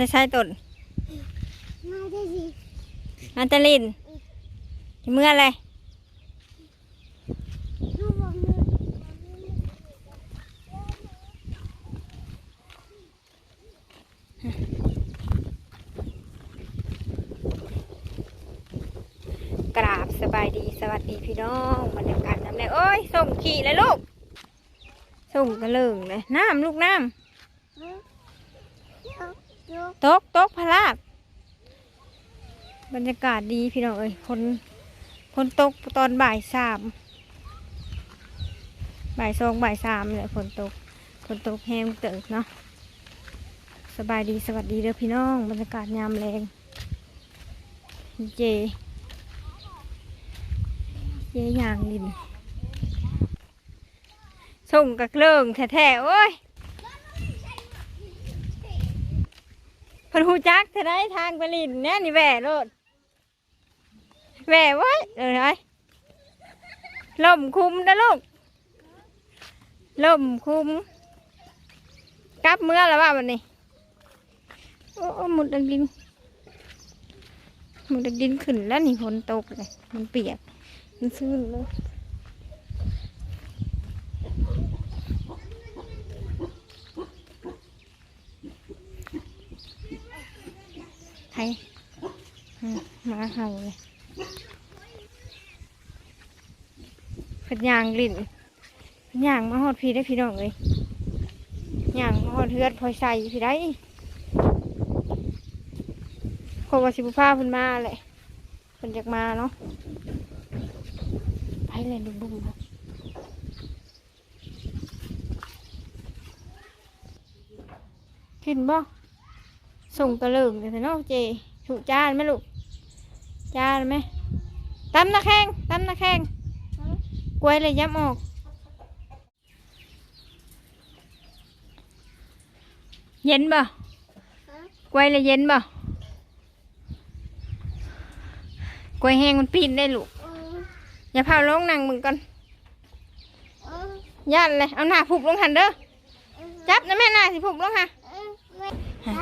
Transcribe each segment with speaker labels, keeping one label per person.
Speaker 1: จะใช้ตน
Speaker 2: มาได้สิ
Speaker 1: มาจะลินเมื่ออะไร
Speaker 2: ลูกบอกมือ
Speaker 1: กราบสบายดีสวัสดีพี่น้องบรรยากาศน้ำเลยโอ้ยส่งขี่เลยลูกส่งกระเลิงเลยน้ำลูกน้
Speaker 2: เดี๋ยวเดี๋ยวำ
Speaker 1: ตกตกพลาดบรรยากาศดีพี่น้องเอ้ยคนคนตกตอนบ่ายสามบ่ายสองบ่ายสามเลยฝนตกฝนตกแห้งเติบเนาะสบายดีสวัสดีเด้อพี่น้อง บรรยากาศยามแรงเจเยยางดินส่งกับเรื่องแท้ๆโอ้ย พันหูจักเธอได้ทางไปลินแน่นี่แหว่โลดแหว่ไว้เออไอ้ล่มคุมนะลูกล่มคุมกลับเมื่อแล้วว่าวันนี้โอ้หมุดดังดินหมุดดังดินขึ้นแล้วนี่ฝนตกเลยมันเปียกมันซื่นเลย ใครมาเห่าเลยพัดยางลิ่นพิ่นยางมาหอดพี่ได้พี่น้องเลยยางมาหอดเฮือดพอยใส่พี่ได้โควาสิบุพาเพิ่นมาแหละเพิ่นอยากมาเนาะไปเลยดูบุ้งครับกินบ่ ส่งกระเหลิงเลยเนาะเจถูกจานไหมลูกจานไหมตำนะแข้งตำนะแข้งกล้วยเลยย้ำออก เย็นบ่กล้วยเลยเย็นบ่กล้วยแห้งมันปีนได้ลูก
Speaker 2: เออ
Speaker 1: อย่าเผาลงนั่งมึงก่อน
Speaker 2: เออย่า
Speaker 1: นเลยเอาหน้าผูกลงหันเด้อ
Speaker 2: เออ
Speaker 1: จับนะแม่หน้าสิผูกลงค่ะ
Speaker 2: เออไม่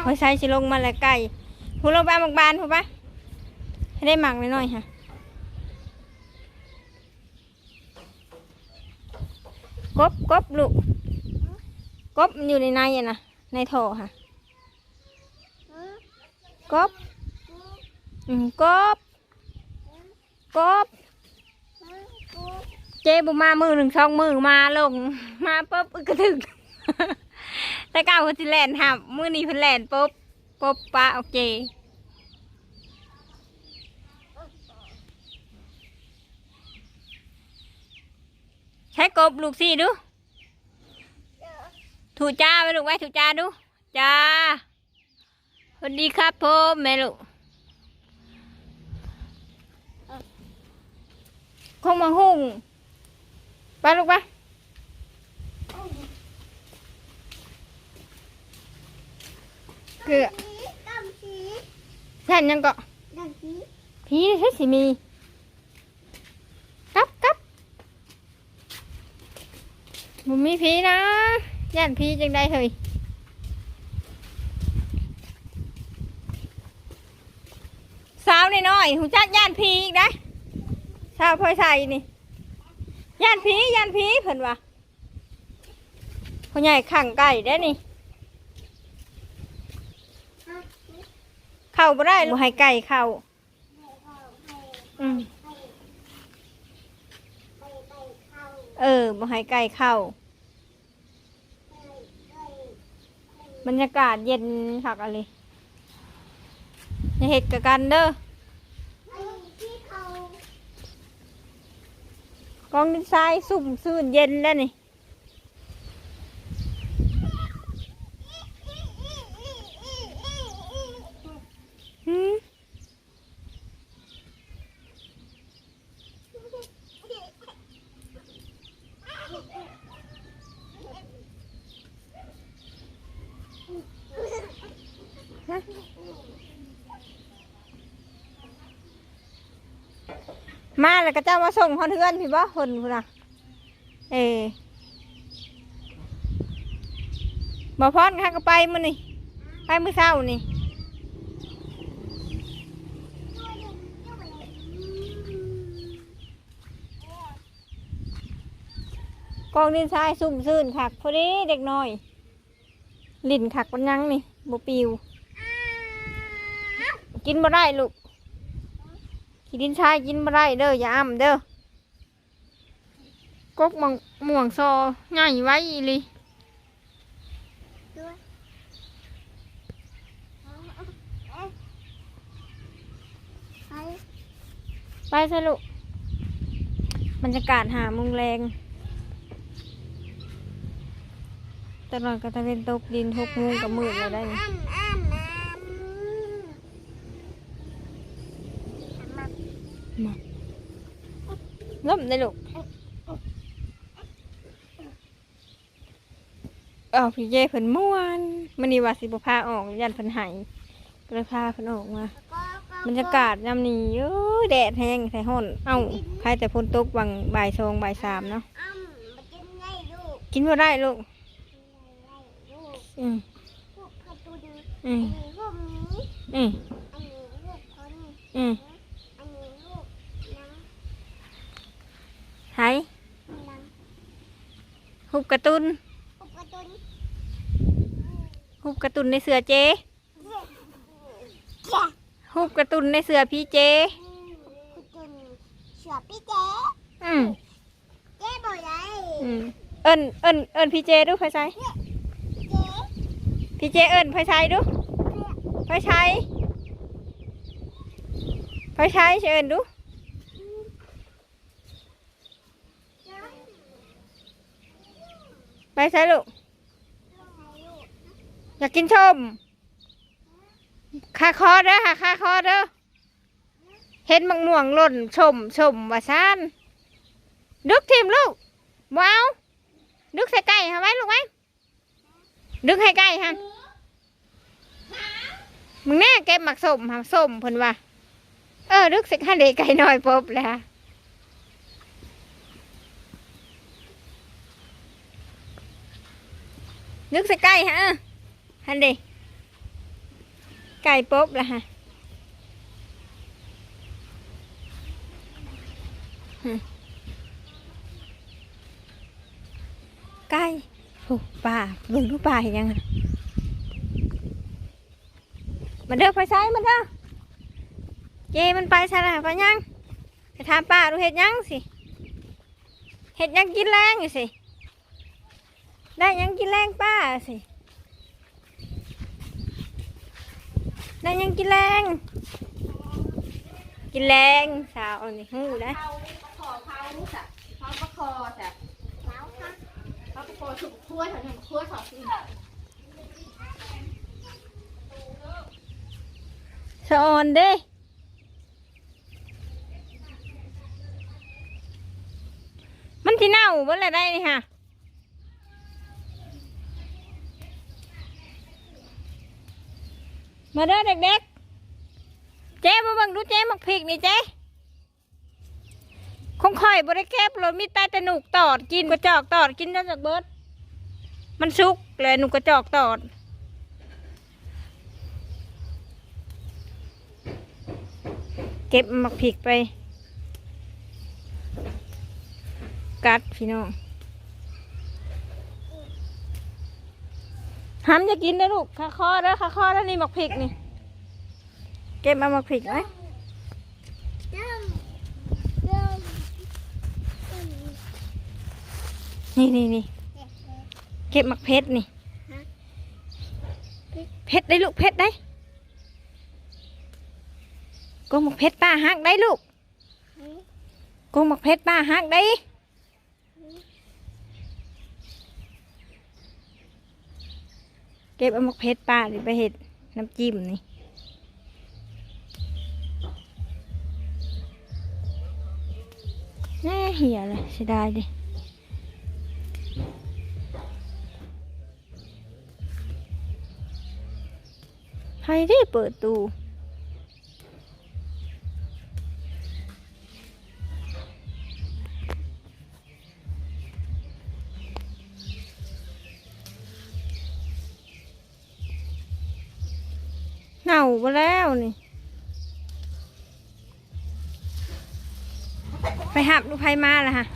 Speaker 1: พอยใส่สิลงมาแล้วไก่ผูลงไปเอาหมักบานผูกปะให้ได้หมักหน่อยๆค่ะกบกบลูกกบมันอยู่ในในอะนะในท่อค่ะ
Speaker 2: ก
Speaker 1: บอืมกบกบ
Speaker 2: เจ๊
Speaker 1: บุมามือหนึ่งช่องมือมาลง มาปุ๊บอึกกระถึก แต่เก้าคนสิแลนหับมือนี้เพิ่นแลนปุ๊บปุ๊บปะโอเคใช้กบลูกสี่ดูถูจ้าไปลูกไว้ถูจ้าดูจ้าสวัสดีครับพ่อแม่ลูกคงมาหุ่งไปลูกไป เกลือแท่นยังกาะ
Speaker 2: ดำสี
Speaker 1: ผีใช่สิมีกับกับมันมีผีนะย่านผีจังได้เฮ้ยสาวน้อยๆหูจักย่านผีอีกนะสาวพลอยใส่นี่ย่านผีย่านผีเพิ่นว่าพ่อใหญ่ขังไก่ได้นี่ เข้าบ่ได้บ่ให้ไก่เข้าอืม
Speaker 2: ไปไปเข้า
Speaker 1: เออบ่ให้ไก่เข้าบรรยากาศเย็นคักอะไรอย่าเห็ดกับกันเด้อ
Speaker 2: ไอ้ที่เขา
Speaker 1: กองดินทรายสุ่มซื่นเย็นแล้วนี่ มาแล้วก็เจ้ามาส่งพ่อเพื่อนพี่บ่คนพุ่นน่ะเอบ่พอนข้าก็ไปมื้อนี่ไปมื้อเช้านี่กองดินทรายซุ่มซื่นคักพอดีเด็กหน่อยลิ้นขักปันยังนี่บ่ปิว กินบ่ได้ลูก ขี้ดินทรายกินบ่ได้เด้ออย่าอ้ำเด้อกกมังม่วงซอง่ายไว้อีหลี
Speaker 2: ด้วยไป
Speaker 1: ไปซะลูกบรรยากาศหามุงแรงตลอดก็ตะเวนตกดินหกโมงกับมืดเลยได้นี่
Speaker 2: อ้ำอ้ำอ้ำ
Speaker 1: มา ล้มได้ลูกเอาพี่เจเพิ่นม่วนมันนี่ว่าสิบ่พาออกยันเพิ่นหายก็เลยพาเพิ่นออกมาบรรยากาศยามนี้เอ้ยแดดแห้งใส่ห้อนเอ้าใครแต่ฝนตกวังบ่ายสองบ่ายสามเนาะ
Speaker 2: กินไงลูก
Speaker 1: กินบ่ได้ลูกอืมอืมอืมอืม
Speaker 2: อันนี้ลูกน้อง
Speaker 1: ไห้
Speaker 2: น้อง
Speaker 1: หุบกระตุน
Speaker 2: ลูกกระตุน
Speaker 1: หุบกระตุนในเสือเจ
Speaker 2: เจ้า
Speaker 1: หุบกระตุนในเสือพี่เจ
Speaker 2: กระตุนเสือพี่เจ
Speaker 1: อืม
Speaker 2: เจบอกไร
Speaker 1: อืมเอิ้นเอิ้นเอิ้นพี่เจดูไฟใช้พี่เจเอิ้นไฟใช้ดูไฟใช้ไฟใช้เอิ้นดู ไปใช้ลูก อยากกินชมคาคอเด้อค่ะคาคอเด้อเห็นมังม่วงหล่นชมชมว่าซานดึกทีมลูกว้าวดึกใส่ไก่ค่ะไว้ลูกไว้ดึกให้ไก่ฮะมึงแน่เก็บหมักสมหาสมเพิ่นว่า เออดึกใส่ข้าเด็กไก่น้อยปบเลย ฮะดึกใส่ไก่ฮะฮันเดไก่ป๊บละฮะไก่โอ้ป่าเบิ่งดูป่ายังอะมาเด้อไปใช้มาเด้อเจมันไปใช่ละไปยังไปถามป้าดูเห็ดยังสิเห็ดยังกินแรงอยู่สิ ได้ยังกินแรงป้าสิได้ยังกินแรง กินแรงสาวอันนี้หูได้
Speaker 3: เขาขอเขาจ้ะเขาประคอจ้ะ
Speaker 2: แล้วค่ะ
Speaker 3: เขาประคอถูกทั่วแถวนั้นทั่วสองสิ่ง
Speaker 1: สะออนเด้มันที่เน่าบ่ละได้นี่ค่ะ มาเด้อเด็กๆเจ๊มาบังดูเจ๊มักพริกนี่เจ๊คงค่อยบริแคบรถมีแต่แต่หนุกตอดกินกระจอกตอดกินได้จากเบิร์ดมันสุกเลยหนุกกระจอกตอดเก็บมักพริกไป กัดพี่น้อง ห้ามจะกินนะลูกข้าคอแล้วขาคอแล้วนี่หมักพริกนี่ เก็บมามักพริกไหมนี่นี่นี่เก็บหมักเพชรนี่เพชรได้ลูกเพชรได้โกงมักเพชรป้าหักได้ลูกโกงมักเพชรป้าหักได้ เก็บเอามักเพชรป้านี่ไปเห็ดน้ำจิ้มนี่แน่เหี่ยเลยเสียดายดิใครได้เปิดตู้ บ่แล้วนี่ ไปหับลูกไพมาละฮะ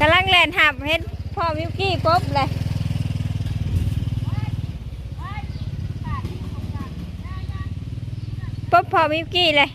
Speaker 1: กำลังแล่นหับเห็นพ่อมิวกี้ปุ๊บเลยปุ๊บพ่อมิวกี้เลย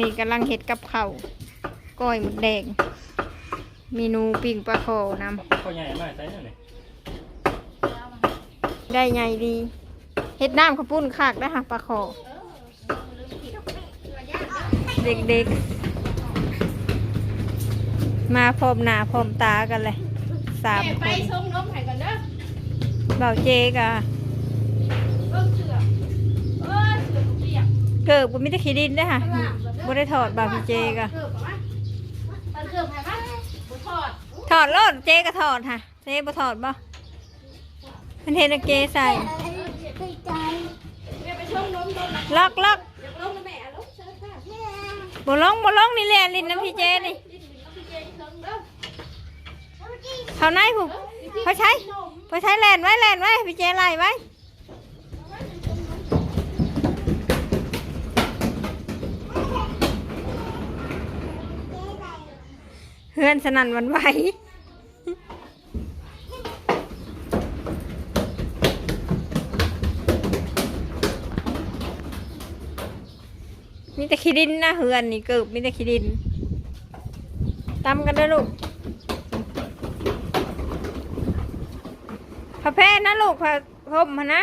Speaker 3: นี้
Speaker 1: กำลังเห็ดกับเขาวก้อยหมดแดง เมนูปิ้งปลาโคน
Speaker 4: เขาใหญ่มากใช่ไหมำ
Speaker 1: ได้ไงดีเห็ดน้ำข้าวปุ้นขากได้ค่ะปลาโคเด็กๆ มาพร้อมหน้าพร้อมตากันเลยสาม
Speaker 3: แม่
Speaker 1: ค
Speaker 3: ไป
Speaker 1: น
Speaker 3: ส่งนมให้ก่อนเด้อ
Speaker 1: เบาเจกะ
Speaker 3: เบิ่งเสือเออเสือเปียก
Speaker 1: เกิดบุมิตะขีดินได้อค่ะ บ่ได้ถอดบาพี่เจกะ
Speaker 3: มันเกือบไหมปะบุทอด
Speaker 1: ถอดรถเจก็ถอดค่ะเจบ่ถอดบ่มันเทนเกใส่ล็อกล็อก
Speaker 3: เดี๋ยวลงนะแม่ลงเชิญค่ะ
Speaker 1: บ่ร้องบ่ร้องนี่แหละลินน้ำพี่เจนี่
Speaker 3: เขา
Speaker 1: ในผูกเขาใช้เขาใช้แลนไว้แลนไว้พี่เจไล่ไว้ เฮือนสนั่นวันไหวมีแต่ขี้ดินนะเฮือนนี่เกิบมีแต่ขี้ดินตำกันเด้อลูกพระแพทย์นะลูกพระพรมนะ